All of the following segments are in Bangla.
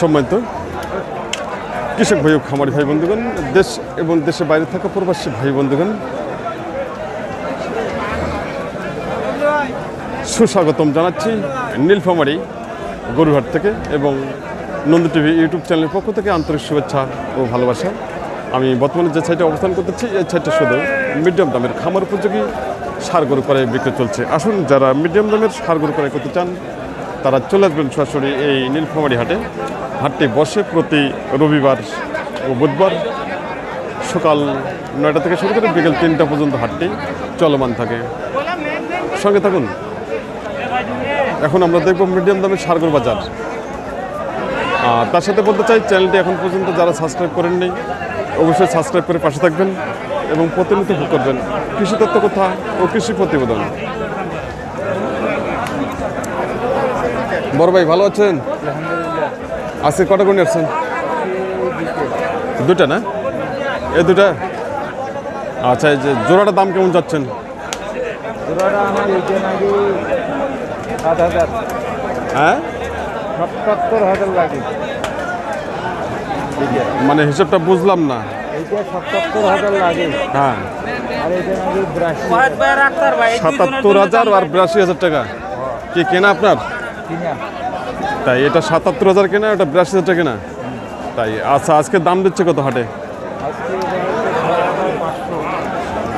সম্মানিত কৃষক ভাই খামারি ভাই বন্ধুগণ, দেশ এবং দেশের বাইরে থাকা প্রবাসী ভাই বন্ধুগণ, সুস্বাগতম জানাচ্ছি নীলফামারি গরুহাট থেকে এবং নন্দী টিভি ইউটিউব চ্যানেলের পক্ষ থেকে আন্তরিক শুভেচ্ছা ও ভালোবাসা। আমি বর্তমানে যে সাইটে অবস্থান করতেছি, এই সাইটটা শুধু মিডিয়াম দামের খামার উপযোগী সার গরু করে বিক্রি চলছে। আসুন, যারা মিডিয়াম দামের সার গরু করে করতে চান তারা চলে আসবেন সরাসরি এই নীলফামারি হাটে। হাটটি বসে প্রতি রবিবার ও বুধবার সকাল নয়টা থেকে শুরু করে বিকেল তিনটা পর্যন্ত হাটটি চলমান থাকে। সঙ্গে থাকুন। এখন আমরা দেখব মিডিয়াম দামের সারগর বাজার। তার সাথে বলতে চাই, চ্যানেলটি এখন পর্যন্ত যারা সাবস্ক্রাইব করেননি, অবশ্যই সাবস্ক্রাইব করে পাশে থাকবেন এবং প্রতিনিয়ত ভোগ করবেন। কৃষি তত্ত্ব কথা ও কৃষি প্রতিবেদন। বড় ভাই ভালো আছেন? আজকে কটা গুণ আসছেন? দুটা না? এ দুটা আচ্ছা এই যে জোড়াটার দাম কেমন যাচ্ছেন? জোড়াটা হ্যাঁ? সাতাত্তর হাজার লাগে। মানে হিসাবটা বুঝলাম না। সাতাত্তর হাজার লাগে। হ্যাঁ। আর বিরাশি। সাতাত্তর হাজার আর বিরাশি হাজার টাকা। কি কেনা আপনার? তাই, এটা সাতাত্তর হাজার কেনা ওটা বিরাশি হাজার কেনা। তাই আচ্ছা আজকে দাম দিচ্ছে কত হাটে? এটা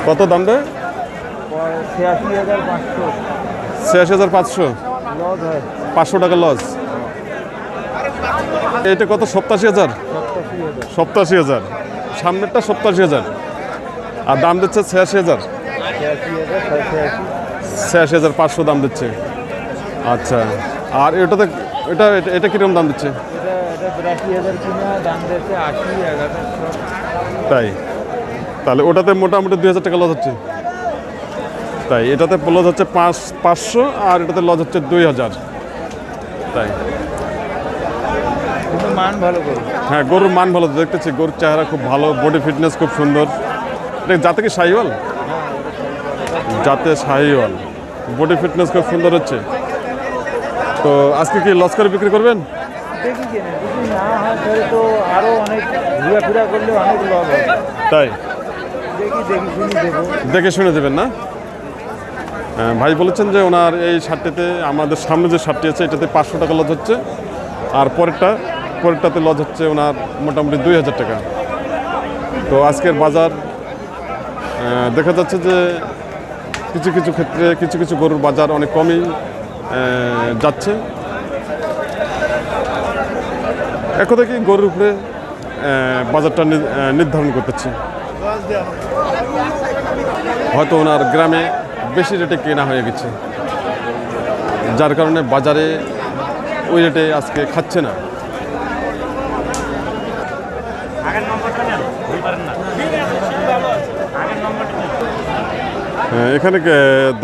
কত দাম দেয়? ছিয়াশি হাজার পাঁচশো। পাঁচশো টাকা লস এটা কত, সপ্তাশি হাজার? সপ্তাশি হাজার। সামনেরটা সপ্তাশি হাজার। আর দাম দিচ্ছে ছিয়াশি হাজার। ছয় ছিয়াশি ছিয়াশি হাজার পাঁচশো দাম দিচ্ছে। আচ্ছা। আর এটাতে এটা এটা- কীরকম দাম দিচ্ছে? তাই? তাহলে ওটাতে মোটামুটি দুই হাজার টাকা লস হচ্ছে। তাই এটাতে লস হচ্ছে পাঁচ পাঁচশো আর এটাতে লস হচ্ছে দুই হাজার। তাই। মান ভালো হ্যাঁ গরুর মান ভালো দেখতেছি গরুর চেহারা খুব ভালো বডি ফিটনেস খুব সুন্দর। এটা যাতে কি শাহিওয়াল? যাতে শাহিওয়াল। বডি ফিটনেস খুব সুন্দর হচ্ছে। তো আজকে কি লস করে বিক্রি করবেন? তাই? দেখি শুনি দেবেন না? হ্যাঁ, ভাই বলেছেন যে ওনার এই শার্টটিতে আমাদের সামনে যে শার্টটি আছে এটাতে পাঁচশো টাকা লজ হচ্ছে। আর পরেরটা পরেরটাতে লজ হচ্ছে ওনার মোটামুটি দুই হাজার টাকা। তো আজকের বাজার দেখা যাচ্ছে যে কিছু কিছু ক্ষেত্রে কিছু কিছু গরুর বাজার অনেক কমই। যাচ্ছে। এক কথা কি গরুর উপরে বাজারটা নির্ধারণ করতেছে। হয়তো ওনার গ্রামে বেশি রেটে কেনা হয়ে গেছে। যার কারণে বাজারে ওই রেটে আজকে খাচ্ছে না। এখানে আহ,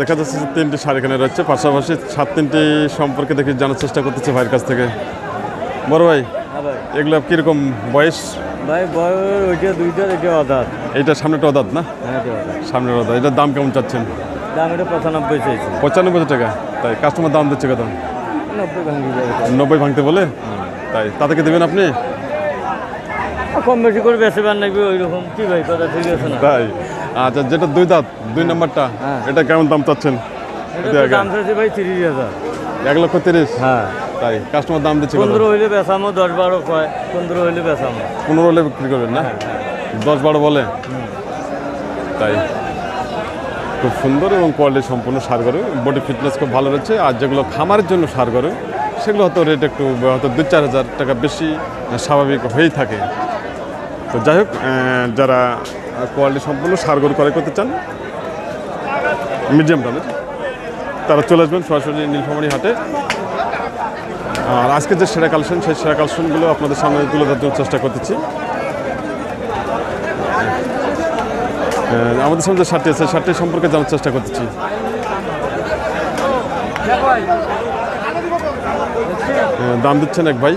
দেখা যাচ্ছে যে তিনটি সার এখানে রয়েছে। পাশাপাশি সাত তিনটি সম্পর্কে দেখি জানার চেষ্টা করতেছে ভাইয়ের কাছ থেকে। বড় ভাই হ্যাঁ এগুলো কীরকম বয়স? ভাই বড় ওইটা দুইটা এটা অদার এইটা সামনেটা অদাত না? হ্যাঁ সামনের অদাত। এটার দাম কেমন চাচ্ছেন? দাম এটা পঁচানব্বই চাইছি। পঁচানব্বই টাকা। তাই কাস্টমার দাম দিচ্ছে কত? নব্বই ভাঙতে বলে? তাই তাতে কি দেবেন আপনি? কম বেশি করে বেশি বার লাগবে ওই রকম কি ভাই কথা ঠিক আছে না? তাই। আচ্ছা যেটা দুই দাঁত দুই নাম্বারটা হ্যাঁ। এটা কেমন দাম চাচ্ছেন। দাম চাইছে ভাই তিরিশ হাজার। এক লক্ষ তিরিশ? হ্যাঁ। তাই কাস্টমার দাম দিচ্ছে পনেরো হইলে বেচামো দশ বারো কয় পনেরো হইলে বেচামো। পনেরো হলে বিক্রি করবেন না? দশ বারো বলে? তাই। খুব সুন্দর এবং কোয়ালিটি সম্পূর্ণ সার গরু। বডি ফিটনেস খুব ভালো রয়েছে। আর যেগুলো খামারের জন্য সার গরু সেগুলো হয়তো রেট একটু হয়তো দু চার হাজার টাকা বেশি স্বাভাবিক হয়েই থাকে। তো যাই হোক যারা কোয়ালিটি সম্পূর্ণ সার গরু ক্রয় করতে চান, মিডিয়াম দামের। তারা চলে আসবেন সরাসরি নীলফামারি হাটে। আর আজকে যে সেরা কালেকশন, সেই সেরা কালেকশনগুলো আপনাদের সামনে তুলে ধরার চেষ্টা করতেছি। আমাদের সামনে যে শার্টটি আছে, শার্টটি সম্পর্কে জানার চেষ্টা করতেছি। দাম দিচ্ছেন এক ভাই।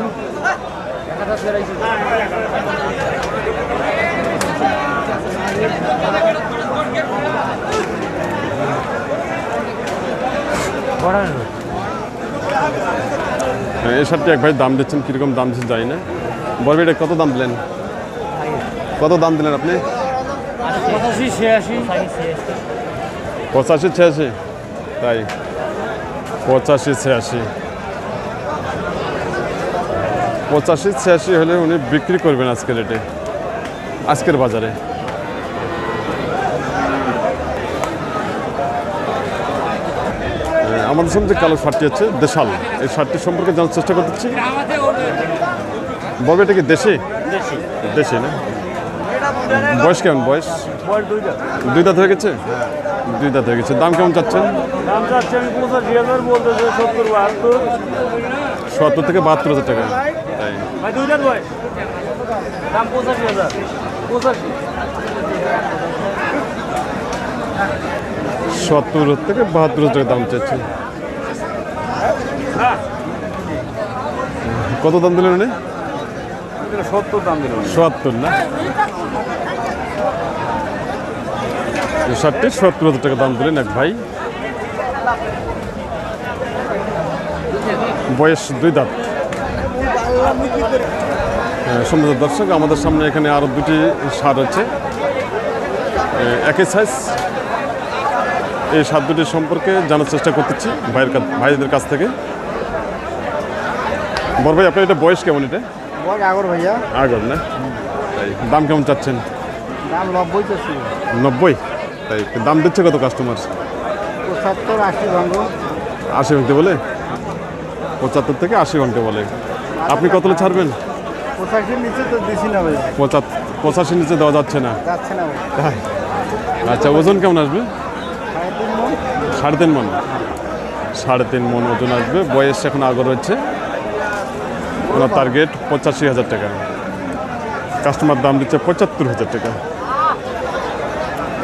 এই শার্টটি এক ভাই দাম দিচ্ছেন কীরকম দাম দিচ্ছেন জানি না। বলবে এটা কত দাম দিলেন? কত দাম দিলেন আপনি? পঁচাশি ছিয়াশি। পঁচাশি ছিয়াশি। তাই। পঁচাশি ছিয়াশি। পঁচাশি ছিয়াশি হলে উনি বিক্রি করবেন আজকের রেটে। আজকের বাজারে। আমাদের সামনে যে কালো শার্টটি আছে দেশাল। এই শার্টটি সম্পর্কে জানার চেষ্টা করতেছি। বলবে এটা কি দেশি? দেশি। না? বয়স কেমন? বয়স? দুই দাঁত হয়ে গেছে? দুই দাঁত হয়ে গেছে। দাম কেমন চাচ্ছেন? সত্তর থেকে বাহাত্তর হাজার টাকা। তাই। পঁচাশি হাজার। পঁচাশি। সত্তর থেকে বাহাত্তর হাজার টাকা দাম চাচ্ছে কত দাম দিলেন উনি? সত্তর দাম দিল সত্তর না? শার্টটি সত্তর হাজার টাকা দাম দিলেন এক ভাই। বয়স দুই দাঁত। হ্যাঁ, সুন্দর দর্শক আমাদের সামনে এখানে আরও দুটি সার আছে একই সাইজ এই দুটি সম্পর্কে জানার চেষ্টা করতেছি ভাইয়ের কাছ ভাইদের কাছ থেকে। বড় ভাই আপনার এটা বয়স কেমন এটা? আগর ভাইয়া। আগর না? দাম কেমন চাচ্ছেন? দাম নব্বই চাচ্ছি। নব্বই? তাই দাম দিচ্ছে কত কাস্টমার পঁচাত্তর আশি ভাঙ্গ আশি ভাঙতে বলে? পঁচাত্তর থেকে আশি ভাঙতে বলে। আপনি কত ছাড়বেন? পঁচাশির নিচে তো দিছি না ভাই পঁচাত্তর পঁচাশি নিচে দেওয়া যাচ্ছে না। যাচ্ছে না আচ্ছা ওজন কেমন আসবে? সাড়ে তিন মন। সাড়ে তিন মন ওজন আসবে। বয়স এখন আগর হচ্ছে। ওনার টার্গেট পঁচাশি হাজার টাকা। কাস্টমার দাম দিচ্ছে পঁচাত্তর হাজার টাকা।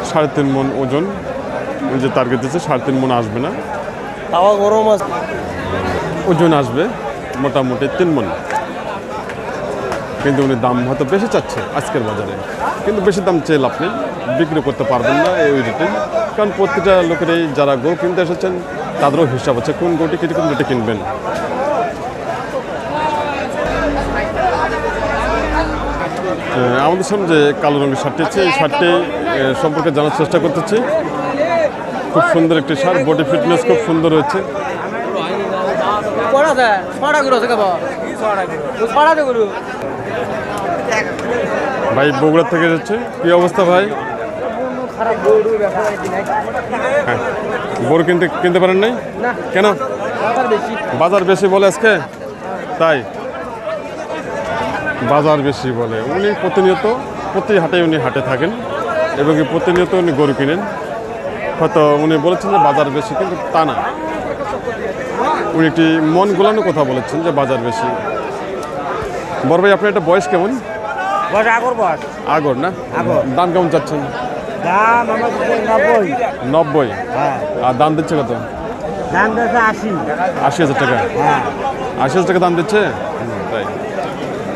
সাড়ে তিন মন ওজন। যে টার্গেট দিচ্ছে সাড়ে তিন মন আসবে না। তাওয়া গরম ওজন আসবে মোটামুটি তিন মন। কিন্তু উনি দাম হয়তো বেশি চাচ্ছে আজকের বাজারে। কিন্তু বেশি দাম চেয়ে লাভ নেই। বিক্রি করতে পারবেন না এই রেটে। কারণ প্রতিটা লোকেরই যারা গো কিনতে এসেছেন তাদেরও হিসাব আছে কোন গরুটি কীরকম রেটে কিনবেন। আমাদের সামনে যে কালো রঙের শার্টটি আছে এই শার্টটি সম্পর্কে জানার চেষ্টা করতেছি। খুব সুন্দর একটি শার্ট বডি ফিটনেস খুব সুন্দরগুলো ভাই বগুড়া থেকে এসেছে। কি অবস্থা ভাই? গরু হ্যাঁ গরু কিনতে কিনতে পারেন নাই? না। কেন? বাজার বেশি। বলে আজকে? তাই? বাজার বেশি বলে। উনি প্রতিনিয়ত প্রতি হাটে উনি হাটে থাকেন এবং কি প্রতিনিয়ত উনি গরু কিনেন। হয়তো উনি বলেছেন যে বাজার বেশি কিন্তু তা না। উনি একটি মন গোলানো কথা বলেছেন যে বাজার বেশি। বড় ভাই আপনার একটা বয়স কেমন? আগর বস আগর না? আগর। দাম কেমন চাচ্ছেন? দাম নব্বই। নব্বই? হ্যাঁ। আর দাম দিচ্ছে কত? দাম দিয়েছে আশি। আশি হাজার টাকা। হ্যাঁ। আশি হাজার টাকা দাম দিচ্ছে? তাই।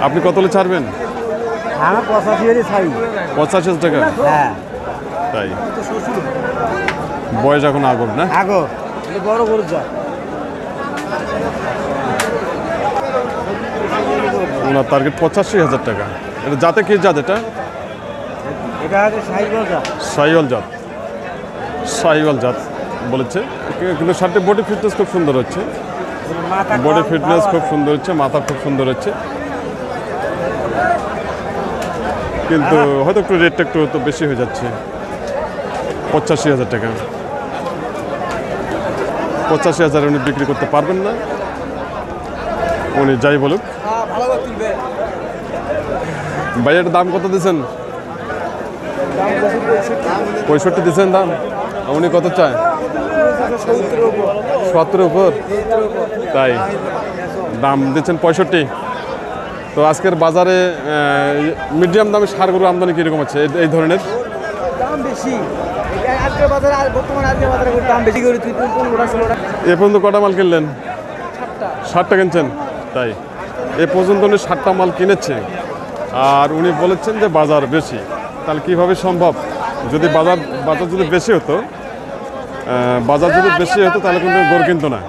আপনি কত হলে ছাড়বেন? আমার পঁচাশি হলে ছাই পঁচাশি হাজার টাকা? হ্যাঁ। তাই। বয়স এখন আগর না? আগর। বড় গরু যা ওনার টার্গেট পঁচাশি হাজার টাকা। এটা যাতে কি যাতে এটা? এটা গজা সাইওয়াল জাত। জাত। বলেছে। কিন্তু শার্টের বডি ফিটনেস খুব সুন্দর হচ্ছে। বডি ফিটনেস খুব সুন্দর হচ্ছে মাথা খুব সুন্দর হচ্ছে। কিন্তু হয়তো একটু রেটটা একটু তো বেশি হয়ে যাচ্ছে। পঁচাশি হাজার টাকা। পঁচাশি হাজার উনি বিক্রি করতে পারবেন না। উনি যাই বলুক। ভালো করে তুলবে ভাই এটার দাম কত দিয়েছেন? পঁয়ষট্টি দিয়েছেন দাম? উনি কত চায়? সত্তরের উপর? তাই দাম দিচ্ছেন পঁয়ষট্টি। তো আজকের বাজারে মিডিয়াম দামে সার গরু আমদানি কীরকম আছে এই- ধরনের? এ পর্যন্ত কটা মাল কিনলেন? ষাটটা কিনছেন? তাই এ পর্যন্ত উনি ষাটটা মাল কিনেছে। আর উনি বলেছেন যে বাজার বেশি। তাহলে কীভাবে সম্ভব? যদি বাজার বাজার যদি বেশি হতো বাজার যদি বেশি হতো তাহলে কিন্তু গরু কিনতো না।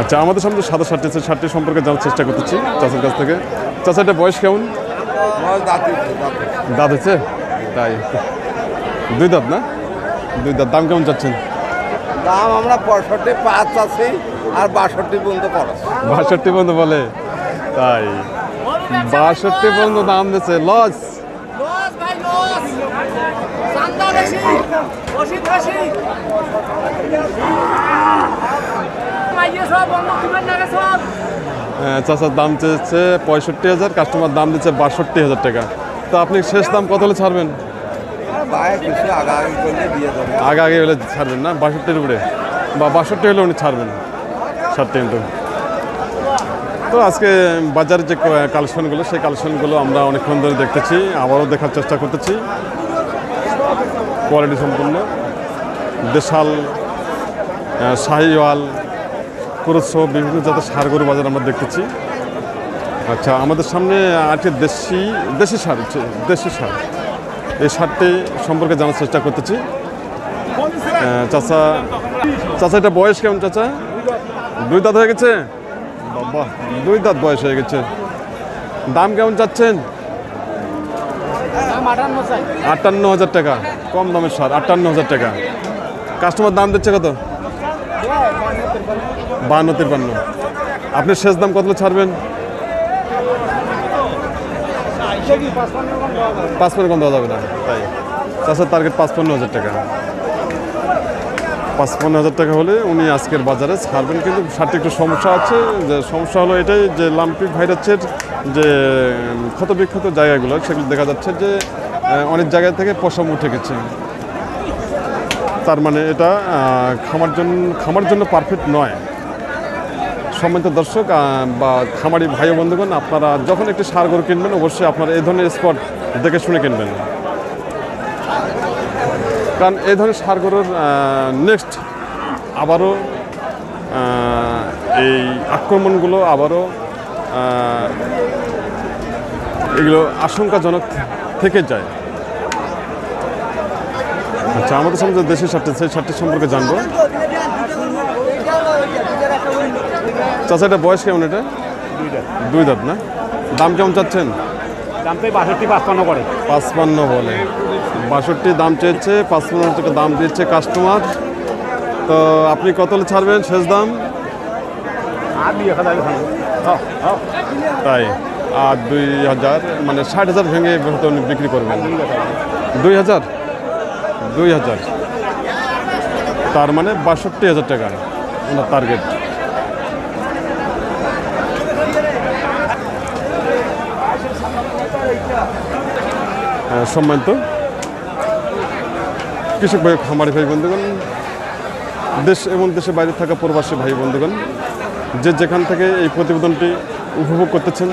আচ্ছা আমাদের সামনে সাদা শার্টটি আছে শার্টটি সম্পর্কে জানার চেষ্টা করতেছি চাচার কাছ থেকে। চাচা এটা বয়স কেমন? দাঁত হচ্ছে তাই। দুই দাঁত না? দুই দাঁত। দাম কেমন চাচ্ছেন? দাম আমরা পঁয়ষট্টি পাঁচ আছি আর বাষট্টি পর্যন্ত খরচ বাষট্টি পর্যন্ত বলে? তাই। বাষট্টি পর্যন্ত দাম দিচ্ছে। লস। না সব চাচার দাম চেয়েছে পঁয়ষট্টি হাজার কাস্টমার দাম দিচ্ছে বাষট্টি হাজার টাকা। তো আপনি শেষ দাম কত হলে ছাড়বেন? আগে আগে হলে ছাড়বেন না? বাষট্টির উপরে। বা বাষট্টি হলে উনি ছাড়বেন। ষাটটি কিন্তু তো আজকে বাজারের যে কালেকশনগুলো, সেই কালেকশনগুলো আমরা অনেকক্ষণ ধরে দেখতেছি, আবারও দেখার চেষ্টা করতেছি। কোয়ালিটি সম্পূর্ণ। দেশাল শাহিওয়াল ক্রোস বিভিন্ন জাতের সার গরু বাজার আমরা দেখতেছি। আচ্ছা আমাদের সামনে আছে দেশি দেশি সার দেশি সার। এই সারটি সম্পর্কে জানার চেষ্টা করতেছি। চাচা চাচা, এটা বয়স কেমন, চাচা? দুই দাঁত হয়ে গেছে? বাবা দুই দাঁত বয়স হয়ে গেছে। দাম কেমন চাচ্ছেন? আটান্ন হাজার টাকা কম দামের সার আটান্ন হাজার টাকা। কাস্টমার দাম দিচ্ছে কত? বান্ন তিরপান্ন। আপনি শেষ দাম কত ছাড়বেন? পাঁচপান্ন কম দেওয়া যাবে। না। তাই। চাষের টার্গেট পাঁচপান্ন হাজার টাকা। পাঁচপান্ন হাজার টাকা হলে উনি আজকের বাজারে ছাড়বেন। কিন্তু সারটি একটু সমস্যা আছে। যে সমস্যা হলো এটাই যে লাম্পি ভাইরাসের যে ক্ষত বিক্ষত জায়গাগুলো, সেগুলো দেখা যাচ্ছে যে অনেক জায়গা থেকে পশম উঠে গেছে। তার মানে এটা খামার জন্য খামার জন্য পারফেক্ট নয়। সম্মানিত দর্শক বা খামারি ভাই বন্ধুগণ, আপনারা যখন একটি সার গরু কিনবেন, অবশ্যই আপনারা এই ধরনের স্পট দেখে শুনে কিনবেন। কারণ এই ধরনের সার গরুর নেক্সট আবারও এই আক্রমণগুলো আবারও এগুলো আশঙ্কাজনক থেকে যায়। আচ্ছা আমাদের সামনে যে দেশি সারটি সেই সারটি সম্পর্কে জানব। চাচা এটা বয়স কেমন এটা? দুই দাঁত। না? দাম কেমন চাচ্ছেন? দাম তো বাষট্টি পাঁচপান্ন করে। পাঁচপান্ন বলে। বাষট্টি দাম চেয়েছে পাঁচপান্ন হাজার টাকা দাম দিচ্ছে কাস্টমার তো আপনি কত ছাড়বেন শেষ দাম? এক হাজার তাই আর দুই হাজার মানে ষাট হাজার ভেঙে হয়তো উনি বিক্রি করবেন। দুই হাজার। দুই হাজার? তার মানে বাষট্টি হাজার টাকা ওনার টার্গেট সম্মানিত কৃষক ভাই, খামারি ভাই, বন্ধুগণ, দেশ এবং দেশের বাইরে থাকা প্রবাসী ভাই, বন্ধুগণ, যে যেখান থেকে এই প্রতিবেদনটি উপভোগ করতেছেন,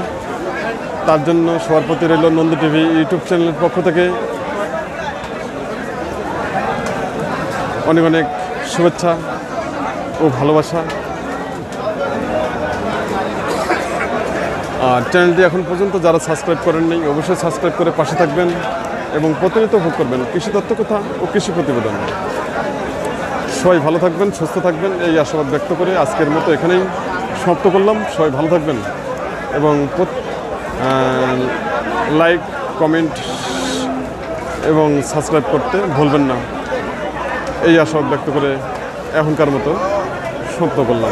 তার জন্য সবার প্রতি রইল নন্দ টিভি ইউটিউব চ্যানেলের পক্ষ থেকে অনেক অনেক শুভেচ্ছা ও ভালোবাসা। আর চ্যানেলটি এখন পর্যন্ত যারা সাবস্ক্রাইব করেননি, অবশ্যই সাবস্ক্রাইব করে পাশে থাকবেন। এবং প্রতিনিয়ত ভোগ করবেন। কৃষি তত্ত্ব কথা ও কৃষি প্রতিবেদন। সবাই ভালো থাকবেন, সুস্থ থাকবেন, এই আশাবাদ ব্যক্ত করে আজকের মতো এখানেই সমাপ্ত করলাম। সবাই ভালো থাকবেন এবং লাইক কমেন্ট এবং সাবস্ক্রাইব করতে ভুলবেন না। এই আশাবাদ ব্যক্ত করে এখনকার মতো সমাপ্ত করলাম।